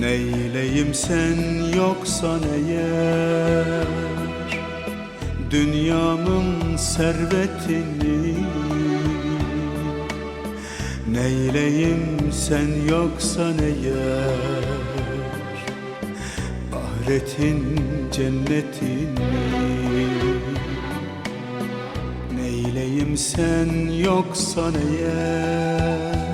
Neyleyim sen yoksan eğer Dünyamın servetini. Neyleyim sen yoksan eğer Ahiretin cennetini. Neyleyim sen yoksan eğer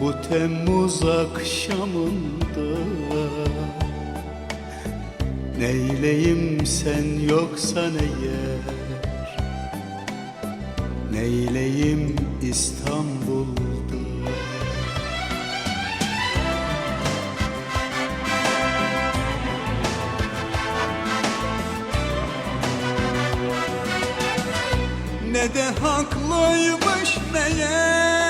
bu Temmuz akşamında Neyleyim sen yoksan eğer Neyleyim İstanbul'da? Ne de haklıymış meğer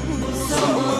수